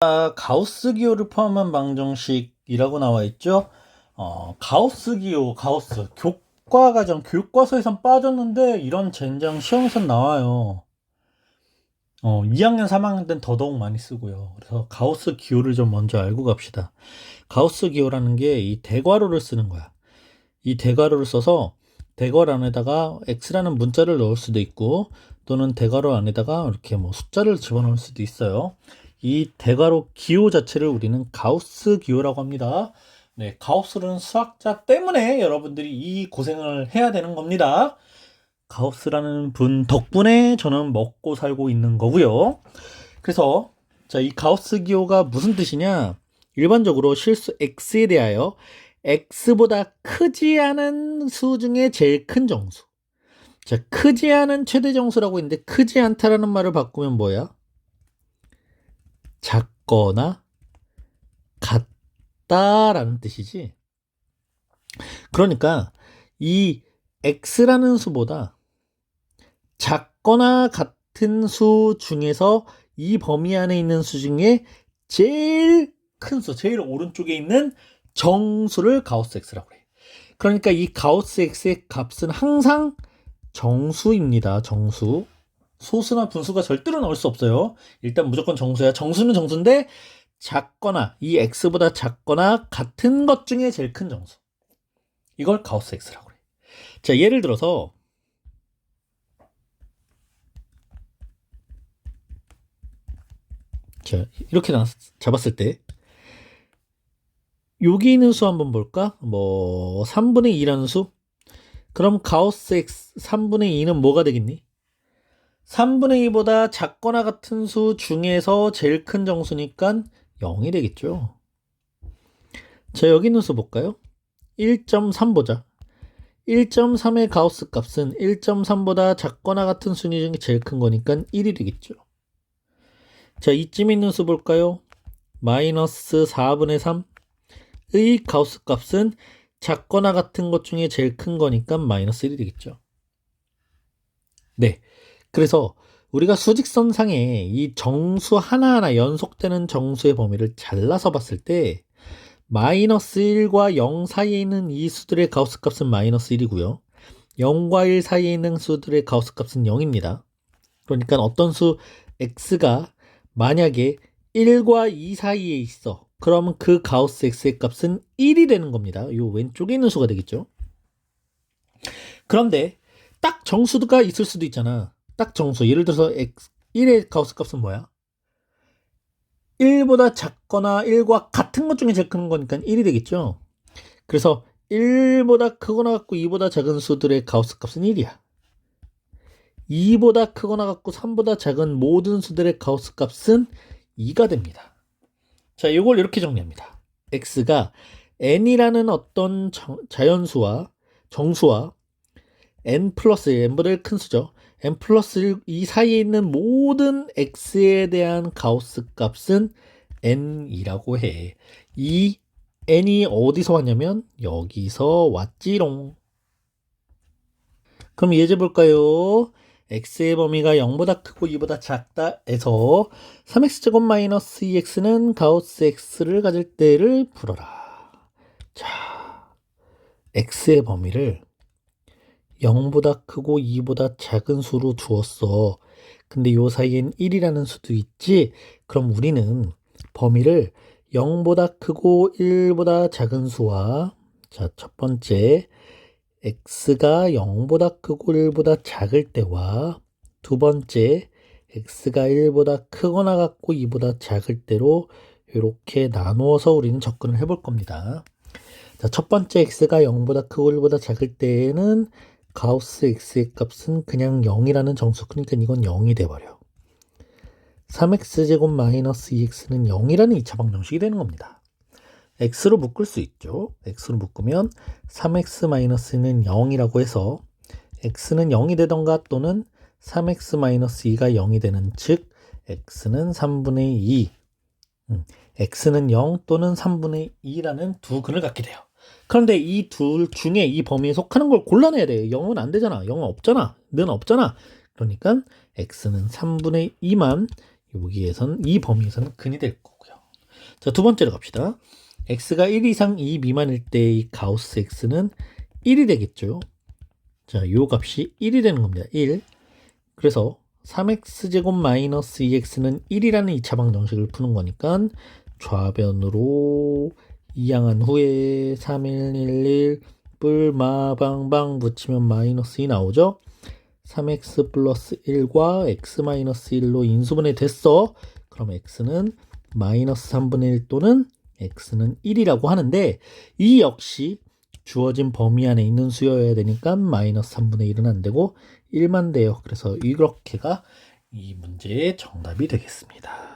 아, 가우스 기호를 포함한 방정식이라고 나와 있죠. 어, 가우스 기호, 가우스 교과 과정 교과서에선 빠졌는데 이런 젠장 시험에선 나와요. 어, 2학년, 3학년 때는 더더욱 많이 쓰고요. 그래서 가우스 기호를 좀 먼저 알고 갑시다. 가우스 기호라는 게 이 대괄호를 쓰는 거야. 이 대괄호를 써서 대괄호 안에다가 x라는 문자를 넣을 수도 있고 또는 대괄호 안에다가 이렇게 뭐 숫자를 집어넣을 수도 있어요. 이 대괄호 기호 자체를 우리는 가우스 기호라고 합니다. 네, 가우스는 수학자 때문에 여러분들이 이 고생을 해야 되는 겁니다. 가우스라는 분 덕분에 저는 먹고 살고 있는 거고요. 그래서 자, 이 가우스 기호가 무슨 뜻이냐? 일반적으로 실수 x에 대하여 x보다 크지 않은 수 중에 제일 큰 정수. 자, 크지 않은 최대 정수라고 있는데 크지 않다라는 말을 바꾸면 뭐야? 작거나 같다라는 뜻이지. 그러니까 이 x라는 수보다 작거나 같은 수 중에서 이 범위 안에 있는 수 중에 제일 큰 수, 제일 오른쪽에 있는 정수를 가우스 x라고 해. 그러니까 이 가우스 x의 값은 항상 정수입니다. 정수. 소수나 분수가 절대로 나올 수 없어요. 일단 무조건 정수야. 정수는 정수인데 작거나 이 x보다 작거나 같은 것 중에 제일 큰 정수. 이걸 가우스 x라고 그래. 자, 예를 들어서 자, 이렇게 나 잡았을 때 여기 있는 수 한번 볼까? 뭐 3분의 2라는 수? 그럼 가우스 x 3분의 2는 뭐가 되겠니? 3분의 2보다 작거나 같은 수 중에서 제일 큰 정수니까 0이 되겠죠. 자, 여기 있는 수 볼까요? 1.3 보자. 1.3의 가우스 값은 1.3보다 작거나 같은 순위 중에 제일 큰 거니까 1이 되겠죠. 자, 이쯤 있는 수 볼까요? 마이너스 4분의 3의 가우스 값은 작거나 같은 것 중에 제일 큰 거니까 마이너스 1이 되겠죠. 네. 그래서 우리가 수직선 상에 이 정수 하나하나 연속되는 정수의 범위를 잘라서 봤을 때 마이너스 1과 0 사이에 있는 이 수들의 가우스 값은 마이너스 1이고요. 0과 1 사이에 있는 수들의 가우스 값은 0입니다. 그러니까 어떤 수 x가 만약에 1과 2 사이에 있어. 그러면 그 가우스 x의 값은 1이 되는 겁니다. 이 왼쪽에 있는 수가 되겠죠. 그런데 딱 정수가 있을 수도 있잖아. 딱 정수. 예를 들어서 x 1의 가우스 값은 뭐야? 1보다 작거나 1과 같은 것 중에 제일 큰 거니까 1이 되겠죠. 그래서 1보다 크거나 같고 2보다 작은 수들의 가우스 값은 1이야. 2보다 크거나 같고 3보다 작은 모든 수들의 가우스 값은 2가 됩니다. 자, 이걸 이렇게 정리합니다. x가 n이라는 어떤 정- 자연수와 정수와 n 플러스 n보다 큰 수죠. N 플러스 1, 이 사이에 있는 모든 x에 대한 가우스 값은 n이라고 해. 이 n이 어디서 왔냐면 여기서 왔지롱. 그럼 예제 볼까요? x의 범위가 0보다 크고 2보다 작다 해서 3x제곱 마이너스 2x는 가우스 x를 가질 때를 풀어라. 자, x의 범위를 0보다 크고 2보다 작은 수로 주었어. 근데 요 사이엔 1이라는 수도 있지? 그럼 우리는 범위를 0보다 크고 1보다 작은 수와 자, 첫 번째 x가 0보다 크고 1보다 작을 때와 두 번째 x가 1보다 크거나 같고 2보다 작을 때로 이렇게 나누어서 우리는 접근을 해볼 겁니다. 자, 첫 번째 x가 0보다 크고 1보다 작을 때에는 가우스 x의 값은 그냥 0이라는 정수. 그러니까 이건 0이 돼버려. 3x제곱 마이너스 2x는 0이라는 2차 방정식이 되는 겁니다. x로 묶을 수 있죠. x로 묶으면 3x 마이너스는 0이라고 해서 x는 0이 되던가 또는 3x 마이너스 2가 0이 되는 즉 x는 3분의 2 음, x는 0 또는 3분의 2라는 두 근을 갖게 돼요. 그런데 이 둘 중에 이 범위에 속하는 걸 골라내야 돼. 0은 안 되잖아. 0은 없잖아. 는 없잖아. 그러니까 x는 3분의 2만 여기에선 이 범위에서는 근이 될 거고요. 자, 두 번째로 갑시다. x가 1 이상 2 미만일 때이 가우스 x는 1이 되겠죠. 자, 요 값이 1이 되는 겁니다. 1. 그래서 3x제곱 마이너스 2x는 1이라는 2차 방정식을 푸는 거니까 좌변으로 이항한 후에 3111 뿔마방방 붙이면 마이너스 2 나오죠. 3x 플러스 1과 x 마이너스 1로 인수분해 됐어. 그럼 x는 마이너스 3분의 1 또는 x는 1이라고 하는데 이 역시 주어진 범위 안에 있는 수여야 되니까 마이너스 3분의 1은 안 되고 1만 돼요. 그래서 이렇게가 이 문제의 정답이 되겠습니다.